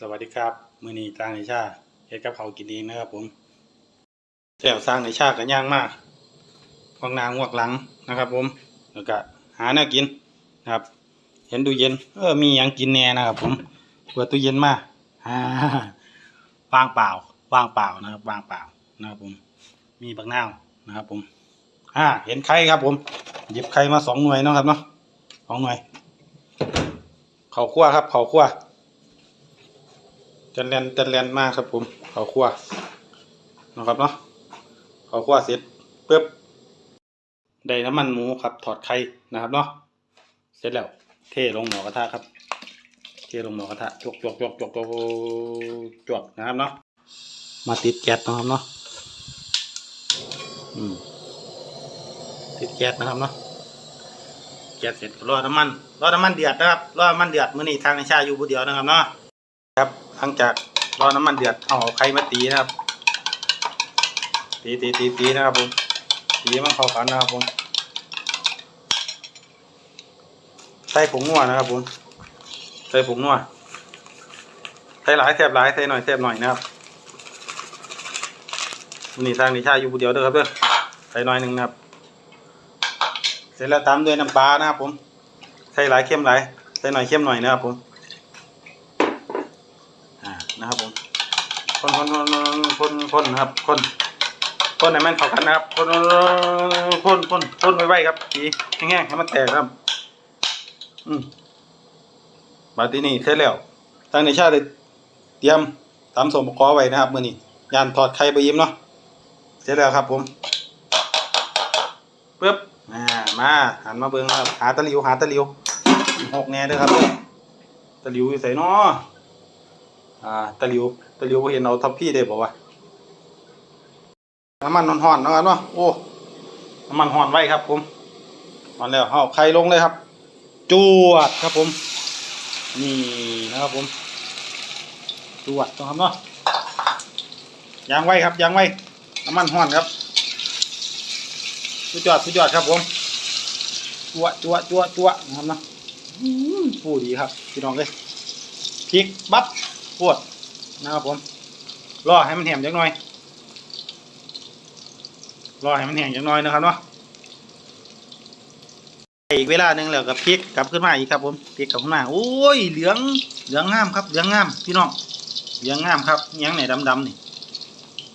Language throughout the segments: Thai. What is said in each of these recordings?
สวัสดีครับ มือนี้สร้างในชาเฮ็ดกับเขากินเองนะครับผมแล้วสร้างในชากันย่างมากวางนางวกหลังนะครับ ผมแล้วก็หาแนวกินนะครับ เห็นตู้เย็น เออมีหยังกินแน่นะครับ ผมเปิดตู้เย็นมาอ่าว่างเปล่าว่างเปล่านะครับว่างเปล่านะครับ ผม มีบักนาวนะครับ ผมอ่าเห็นไข่ครับ ผมหยิบไข่มาสองหน่วยเนาะครับเนาะสองหน่วยข้าวคั่วครับข้าวคั่ว จันแลนจันแลนมากครับผมข้าคั่วนะครับเนาะข้าคั่วเสร็จปึ๊บได้น้ำมันหมูครับ ถอดไข่นะครับเนาะเสร็จแล้วเทลงหม้อกระทะครับ เทลงหม้อกระทะจวกจวกจวกจวกจวกจวกนะครับเนาะมาติดแก๊สนะครับเนาะอืมติดแก๊สนะครับเนาะแก๊สเสร็จรอน้ำมันรอน้ำมันเดือดนะครับรอน้ำมันเดือดมื้อนี้ทางในชาอยู่ผู้เดียวนะครับเนาะ ลังจากรอน้ำมันเดือดเอาไข่มาตีนะครับ ตีตีตีตีนะครับผมตีมันเข้ากันนะครับผมใส่ผงนัวนะครับผมใส่ผงนัวใส่หลายแทบหลายใส่หน่อยแทบหน่อยนะครับนนี้ทางนิชาอยู่ผู้เดียวเด้อครับเด้อใส่หน่อยหนึ่งนะครับ เสร็จแล้วตามด้วยน้ำปลานะครับผมใส่หลายเข้มหลายใส่หน่อยเข้มหน่อยนะครับผม อ่า นะครับผม คนคนคนคนคนครับ คนคนให้มันเข้ากันนะครับ คนคนคนคนไว้ๆครับทีแห้งๆให้มันแตกครับ อืมาที่นี้เสร็จแล้วทางในชาติเตรียมตามสมประกอบไว้นะครับ มื้อนี้ยานถอดไข่ไปยิ้มเนาะเสร็จแล้วครับผมปึ๊บอ่ามาหันมาเบิ่งครับ หาตะลิวหาตะลิวหกแน่เด้อครับตะลิวอยู่ไสเนาะ อ่าตะหลิวตะหลิวเห็นเอาทับพี่ได้บ่วะน้ำมันห่อนๆเนาะครับเนาะโอ้น้ำมันห่อนไว้ครับผมห่อนแล้วเอาไข่ลงเลยครับจวดครับผม นี่นะครับผมจวดนะครับเนาะยางไว้ครับยางไว้น้ำมันห่อนครับสุดยอดสุดยอดครับผมจัวจัวจัวจัวนะครับเนาะผู้ดีครับพี่น้องเลยพริกบับ ปวดนะครับผมรอให้มันแห้งจักหน่อยรอให้มันแห้งจักหน่อยนะครับเนาะอีกเวลาหนึ่งแล้วก็พลิกกลับขึ้นมาอีกครับผมพลิกกลับขึ้นมาโอ้ยเหลืองเหลืองงามครับเหลืองงามพี่น้องเหลืองงามครับยังไหนดำๆนี่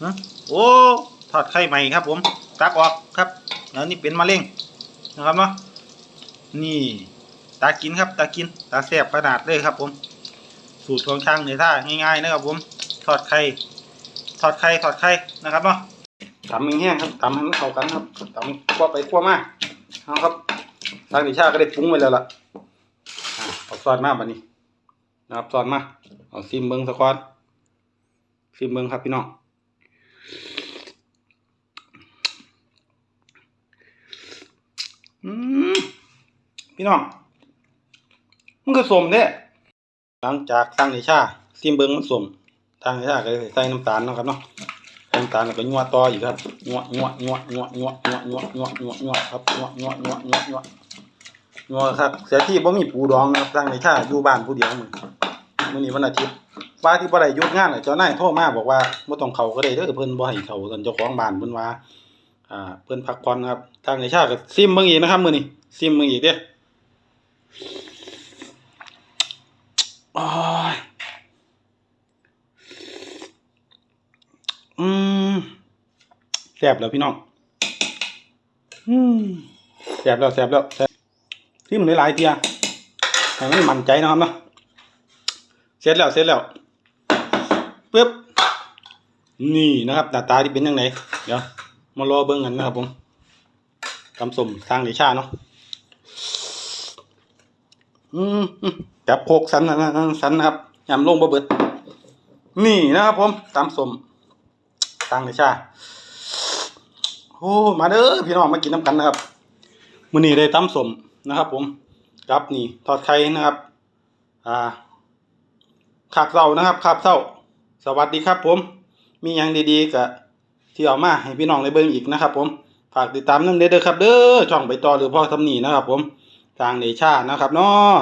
ฮะโอ้ทอดไข่ใหม่ครับ ผมตักออกครับแล้วนี่เป็นมะเร็งนะครับเนาะนี่ตากินครับตากินตาแซ่บขนาดเลยครับผม สูตรของช่างในท่าง่ายๆนะครับผมทอดไข่ทอดไข่ทอดไข่นะครับเนาะตำแห้งครับตำให้มันเข้ากันครับตำคั่วไปคั่วมาเอาครับทางดิชาก็ได้ปรุงไว้แล้วล่ะเอาซอสมาบัดนี้นะครับซอสมาเอาซิมเบิ้งสักก้อนซิมเบิ้งครับพี่น้องพี่น้องมันก็สมเด้ หลังจากตั้งในชาซิมเบิงมันสมตั้งในชาก็ใส่น้ำตาลนะครับเนาะน้ำตาลแล้วก็ยัวต่ออีกครับยัวยัวยัวยัวยัวยัวยัวยัวยัวยัวครับยัวยัวยัวยัวยัวยัวครับเสียที่บ่มีปูดองนะครับตั้งในชาอยู่บ้านผู้เดียวมือมื้อนี้วันอาทิตย์ว่าที่บ่ได้หยุดงานน่ะเจ้านายโทรมาบอกว่าบ่ต้องเข้าก็ได้เด้อเพิ่นบ่ให้เข้าเพิ่นเจ้าของบ้านเพิ่นว่าอ่าเพิ่นพักผ่อนครับตั้งในชาก็ซิมเบิ่งอีกนะครับมื้อนี้ซิมเบิ่งอีกเด้อ อืมแสบแล้วพี่น้อง อืมแสบแล้วแสบแล้วแสบที่มันหลายๆเทียให้มันมั่นใจนะครับเนาะเสร็จแล้วเสร็จแล้วปึ๊บนี่นะครับหน้าตาที่เป็นยังไงเดี๋ยวมารอเบิ่งกันนะครับผมตำสมทางเดชาเนาะอืมอืม จับโคกสันนะสันนะครับยำลงบ่เบิด นี่นะครับผมตำสมทางเลยชาโอ้มาเด้อพี่น้องมากินน้ำกันนะครับมื้อนี้ได้ตำสมนะครับ ผมกับนี่ทอดไข่นะครับ อ่าขาบเศร้านะครับขาบเศร้า สวัสดีครับ ผม มีหยังดีๆก็ที่เอามาให้พี่น้องได้เบิ่งอีกนะครับ ผมฝากติดตามน้ำเด้อครับ เด้อช่องใบตอหรือพ่อทำนีนะครับ ผมทางเนชานะครับเนาะ